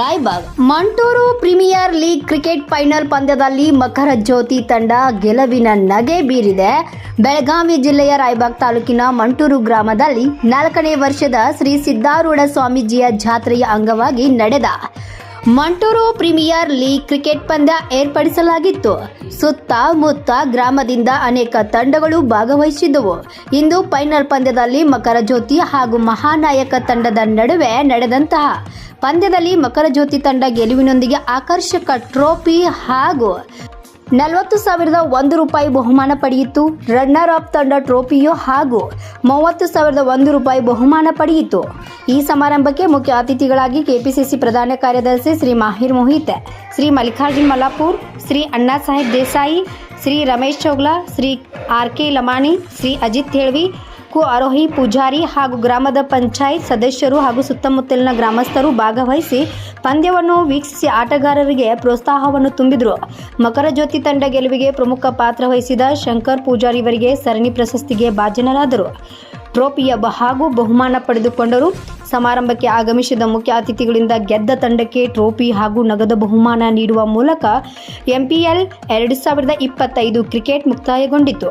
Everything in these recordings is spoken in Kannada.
Raybag. Manturu premier league cricket final ಪಂದ್ಯದಲ್ಲಿ ಮಕರ ಜ್ಯೋತಿ ತಂಡ ಗೆಲುವಿನ ನಗೆ ಬೀರಿದೆ. ಬೆಳಗಾವಿ ಜಿಲ್ಲೆಯ ರಾಯಬಾಗ್ ತಾಲೂಕಿನ ಮಂಟೂರು ಗ್ರಾಮದಲ್ಲಿ ನಾಲ್ಕನೇ ವರ್ಷದ ಶ್ರೀ ಸಿದ್ದಾರೂಢ ಸ್ವಾಮೀಜಿಯ ಜಾತ್ರೆಯ ಅಂಗವಾಗಿ ನಡೆದ ಮಂಟೂರು ಪ್ರೀಮಿಯರ್ ಲೀಗ್ ಕ್ರಿಕೆಟ್ ಪಂದ್ಯ ಏರ್ಪಡಿಸಲಾಗಿತ್ತು. ಸುತ್ತಮುತ್ತ ಗ್ರಾಮದಿಂದ ಅನೇಕ ತಂಡಗಳು ಭಾಗವಹಿಸಿದ್ದವು. ಇಂದು ಫೈನಲ್ ಪಂದ್ಯದಲ್ಲಿ ಮಕರ ಜ್ಯೋತಿ ಹಾಗೂ ಮಹಾನಾಯಕ ತಂಡದ ನಡುವೆ ನಡೆದಂತಹ ಪಂದ್ಯದಲ್ಲಿ ಮಕರ ಜ್ಯೋತಿ ತಂಡ ಗೆಲುವಿನೊಂದಿಗೆ ಆಕರ್ಷಕ ಟ್ರೋಫಿ ಹಾಗೂ ನಲವತ್ತು ಸಾವಿರದ ಒಂದು ರೂಪಾಯಿ ಬಹುಮಾನ ಪಡೆಯಿತು. ರನ್ನರ್ ಅಪ್ ತಂಡ ಟ್ರೋಫಿಯು ಹಾಗೂ ಮೂವತ್ತು ಸಾವಿರದ ಒಂದು ರೂಪಾಯಿ ಬಹುಮಾನ ಪಡೆಯಿತು ಈ ಸಮಾರಂಭಕ್ಕೆ ಮುಖ್ಯ ಅತಿಥಿಗಳಾಗಿ ಕೆಪಿಸಿಸಿ ಪ್ರಧಾನ ಕಾರ್ಯದರ್ಶಿ ಶ್ರೀ ಮಾಹಿರ್ ಮೊಹಿತ್ ಶ್ರೀ ಮಲ್ಲಿಕಾರ್ಜುನ್ ಮಲ್ಲಾಪುರ್ ಶ್ರೀ ಅಣ್ಣಾ ಸಾಹೇಬ್ ದೇಸಾಯಿ ಶ್ರೀ ರಮೇಶ್ ಚೌಗ್ಲಾ ಶ್ರೀ ಆರ್ ಕೆ ಲಮಾಣಿ ಶ್ರೀ ಅಜಿತ್ ಹೇಳ್ವಿ ಕು ಆರೋಹಿ ಪೂಜಾರಿ ಹಾಗೂ ಗ್ರಾಮದ ಪಂಚಾಯತ್ ಸದಸ್ಯರು ಹಾಗೂ ಸುತ್ತಮುತ್ತಲಿನ ಗ್ರಾಮಸ್ಥರು ಭಾಗವಹಿಸಿ ಪಂದ್ಯವನ್ನು ವೀಕ್ಷಿಸಿ ಆಟಗಾರರಿಗೆ ಪ್ರೋತ್ಸಾಹವನ್ನು ತುಂಬಿದರು. ಮಕರ ಜ್ಯೋತಿ ತಂಡ ಗೆಲುವಿಗೆ ಪ್ರಮುಖ ಪಾತ್ರ ವಹಿಸಿದ ಶಂಕರ್ ಪೂಜಾರಿವರಿಗೆ ಸರಣಿ ಪ್ರಶಸ್ತಿಗೆ ಭಾಜನರಾದರು. ಟ್ರೋಫಿಯ ಹಾಗೂ ಬಹುಮಾನ ಪಡೆದುಕೊಂಡರು. ಸಮಾರಂಭಕ್ಕೆ ಆಗಮಿಸಿದ ಮುಖ್ಯ ಅತಿಥಿಗಳಿಂದ ಗೆದ್ದ ತಂಡಕ್ಕೆ ಟ್ರೋಫಿ ಹಾಗೂ ನಗದು ಬಹುಮಾನ ನೀಡುವ ಮೂಲಕ ಎಂಪಿಎಲ್ ಎರಡು ಸಾವಿರದ ಇಪ್ಪತ್ತೈದು ಕ್ರಿಕೆಟ್ ಮುಕ್ತಾಯಗೊಂಡಿತು.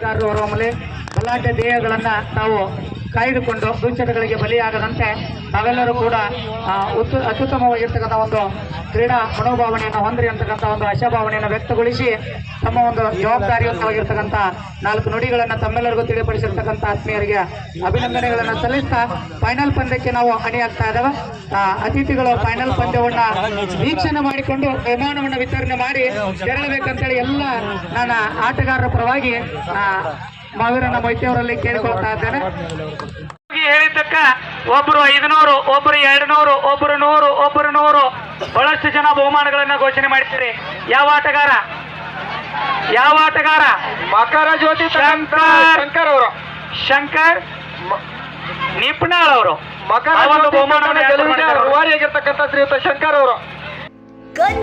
ಹೊರ ಮೇಲೆ ಗಲಾಟೆ ದೇಹಗಳನ್ನ ನಾವು ಕಾಯ್ದುಕೊಂಡು ದುಶ್ಚಟಗಳಿಗೆ ಬಲಿಯಾಗದಂತೆ ನಾವೆಲ್ಲರೂ ಕೂಡ ಅತ್ಯುತ್ತಮವಾಗಿರ್ತಕ್ಕಂಥ ಒಂದು ಕ್ರೀಡಾ ಮನೋಭಾವನೆಯನ್ನು ಹೊಂದಿರಿ ಅಂತಕ್ಕಂಥ ಒಂದು ಆಶಾಭಾವನೆಯನ್ನು ವ್ಯಕ್ತಗೊಳಿಸಿ, ತಮ್ಮ ಒಂದು ಜವಾಬ್ದಾರಿಯುತವಾಗಿರ್ತಕ್ಕಂಥ ನಾಲ್ಕು ನುಡಿಗಳನ್ನು ತಮ್ಮೆಲ್ಲರಿಗೂ ತಿಳಿಪಡಿಸಿರ್ತಕ್ಕಂಥ ಆತ್ಮೀಯರಿಗೆ ಅಭಿನಂದನೆಗಳನ್ನು ಸಲ್ಲಿಸ್ತಾ ಫೈನಲ್ ಪಂದ್ಯಕ್ಕೆ ನಾವು ಅಣಿಯಾಗ್ತಾ ಇದ್ದಾವೆ. ಅತಿಥಿಗಳು ಫೈನಲ್ ಪಂದ್ಯವನ್ನು ವೀಕ್ಷಣೆ ಮಾಡಿಕೊಂಡು ಬಹುಮಾನವನ್ನು ವಿತರಣೆ ಮಾಡಿ ತೆರಳಬೇಕಂತೇಳಿ ಎಲ್ಲ ನನ್ನ ಆಟಗಾರರ ಪರವಾಗಿ ಆ, ಮಾವೀರಣ್ಣ ಮೊಯ್ತಿ ಅವರಲ್ಲಿ ಕೇಳಿಕೊಳ್ತಾ ಇದ್ದೇನೆ ಹೇಳಿದ್ದಕ್ಕ ಒಬ್ರು ಐದುನೂರು ಒಬ್ರು ಎರಡು ನೂರು ಒಬ್ರು ನೂರು ಒಬ್ರು ನೂರು ಬಹಳಷ್ಟು ಜನ ಬಹುಮಾನಗಳನ್ನ ಘೋಷಣೆ ಮಾಡ್ತೀರಿ ಯಾವ ಆಟಗಾರ? ಯಾವ ಆಟಗಾರ? ಮಕರ ಜ್ಯೋತಿ ಶಂಕರ್. ಶಂಕರ್ ಅವರು. ಶಂಕರ್? ನಿಪುಣಾಳ್ ಅವರು. ಮಕರ ಬಹುಮಾನ ಶ್ರೀಯುತ ಶಂಕರ್ ಅವರು.